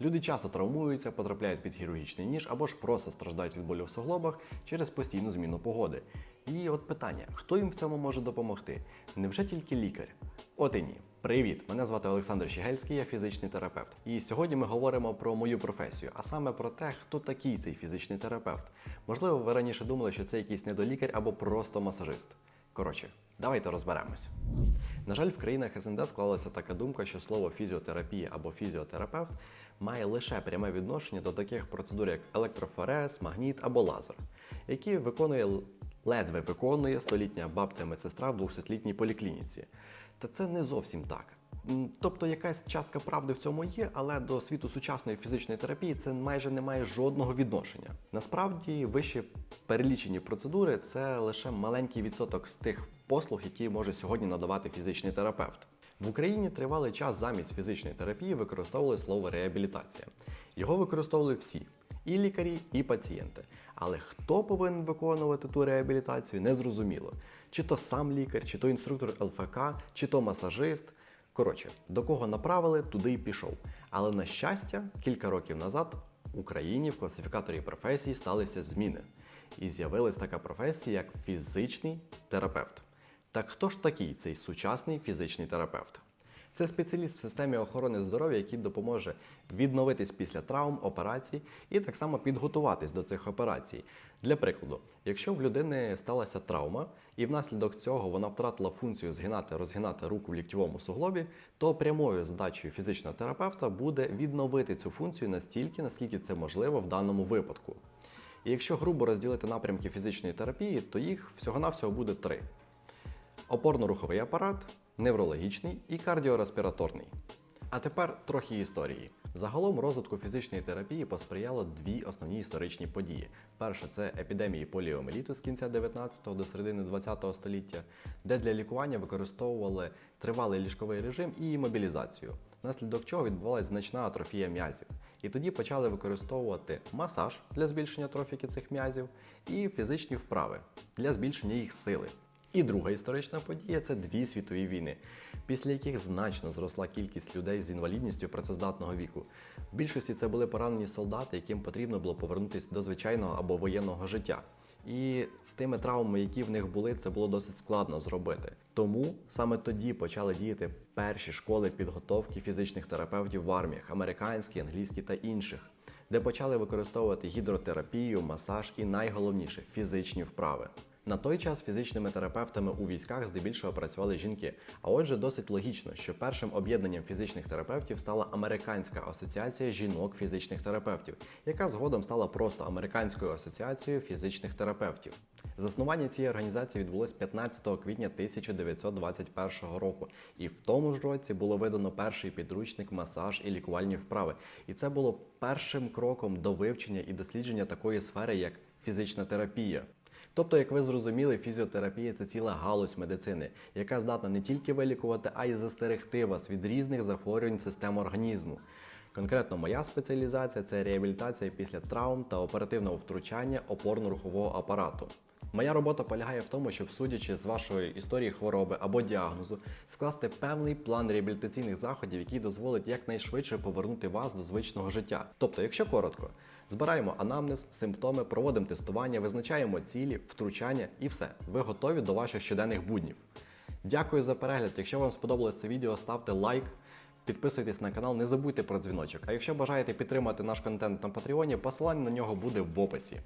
Люди часто травмуються, потрапляють під хірургічний ніж або ж просто страждають від болю в суглобах через постійну зміну погоди. І от питання: хто їм в цьому може допомогти? Невже тільки лікар? От і ні. Привіт! Мене звати Олександр Щегельський, я фізичний терапевт. І сьогодні ми говоримо про мою професію, а саме про те, хто такий цей фізичний терапевт. Можливо, ви раніше думали, що це якийсь недолікар або просто масажист. Коротше, давайте розберемось. На жаль, в країнах СНД склалася така думка, що слово фізіотерапія або фізіотерапевт має лише пряме відношення до таких процедур, як електрофорез, магніт або лазер, які виконує ледве виконує столітня бабця медсестра в 200-літній поліклініці. Та це не зовсім так. Тобто якась частка правди в цьому є, але до світу сучасної фізичної терапії це майже не має жодного відношення. Насправді, вище перелічені процедури це лише маленький відсоток з тих послуг, які може сьогодні надавати фізичний терапевт. В Україні тривалий час замість фізичної терапії використовували слово реабілітація. Його використовували всі. І лікарі, і пацієнти. Але хто повинен виконувати ту реабілітацію, не зрозуміло. Чи то сам лікар, чи то інструктор ЛФК, чи то масажист. Коротше, до кого направили, туди й пішов. Але на щастя, кілька років назад в Україні в класифікаторі професій сталися зміни. І з'явилась така професія, як фізичний терапевт. Так хто ж такий цей сучасний фізичний терапевт? Це спеціаліст в системі охорони здоров'я, який допоможе відновитись після травм, операцій і так само підготуватись до цих операцій. Для прикладу, якщо в людини сталася травма, і внаслідок цього вона втратила функцію згинати, розгинати руку в ліктьовому суглобі, то прямою задачею фізичного терапевта буде відновити цю функцію настільки, наскільки це можливо в даному випадку. І якщо грубо розділити напрямки фізичної терапії, то їх всього-навсього буде три: опорно-руховий апарат, неврологічний і кардіореспіраторний. А тепер трохи історії. Загалом розвитку фізичної терапії посприяло дві основні історичні події. Перша це епідемії поліомеліту з кінця 19 до середини 20 століття, де для лікування використовували тривалий ліжковий режим і мобілізацію, внаслідок чого відбувалася значна атрофія м'язів. І тоді почали використовувати масаж для збільшення трофіки цих м'язів і фізичні вправи для збільшення їх сили. І друга історична подія це дві світові війни, після яких значно зросла кількість людей з інвалідністю працездатного віку. В більшості це були поранені солдати, яким потрібно було повернутися до звичайного або воєнного життя. І з тими травмами, які в них були, це було досить складно зробити. Тому саме тоді почали діяти перші школи підготовки фізичних терапевтів в арміях американські, англійські та інших, де почали використовувати гідротерапію, масаж і найголовніше фізичні вправи. На той час фізичними терапевтами у військах здебільшого працювали жінки. А отже, досить логічно, що першим об'єднанням фізичних терапевтів стала Американська асоціація жінок фізичних терапевтів, яка згодом стала просто Американською асоціацією фізичних терапевтів. Заснування цієї організації відбулось 15 квітня 1921 року, і в тому ж році було видано перший підручник масаж і лікувальні вправи. І це було першим кроком до вивчення і дослідження такої сфери, як фізична терапія. Тобто, як ви зрозуміли, фізіотерапія це ціла галузь медицини, яка здатна не тільки вилікувати, а й застерегти вас від різних захворювань систем організму. Конкретно моя спеціалізація це реабілітація після травм та оперативного втручання опорно-рухового апарату. Моя робота полягає в тому, щоб, судячи з вашої історії хвороби або діагнозу, скласти певний план реабілітаційних заходів, який дозволить якнайшвидше повернути вас до звичного життя. Тобто, якщо коротко, збираємо анамнез, симптоми, проводимо тестування, визначаємо цілі, втручання і все. Ви готові до ваших щоденних буднів. Дякую за перегляд. Якщо вам сподобалось це відео, ставте лайк. Підписуйтесь на канал, не забудьте про дзвіночок. А якщо бажаєте підтримати наш контент на Патреоні, посилання на нього буде в описі.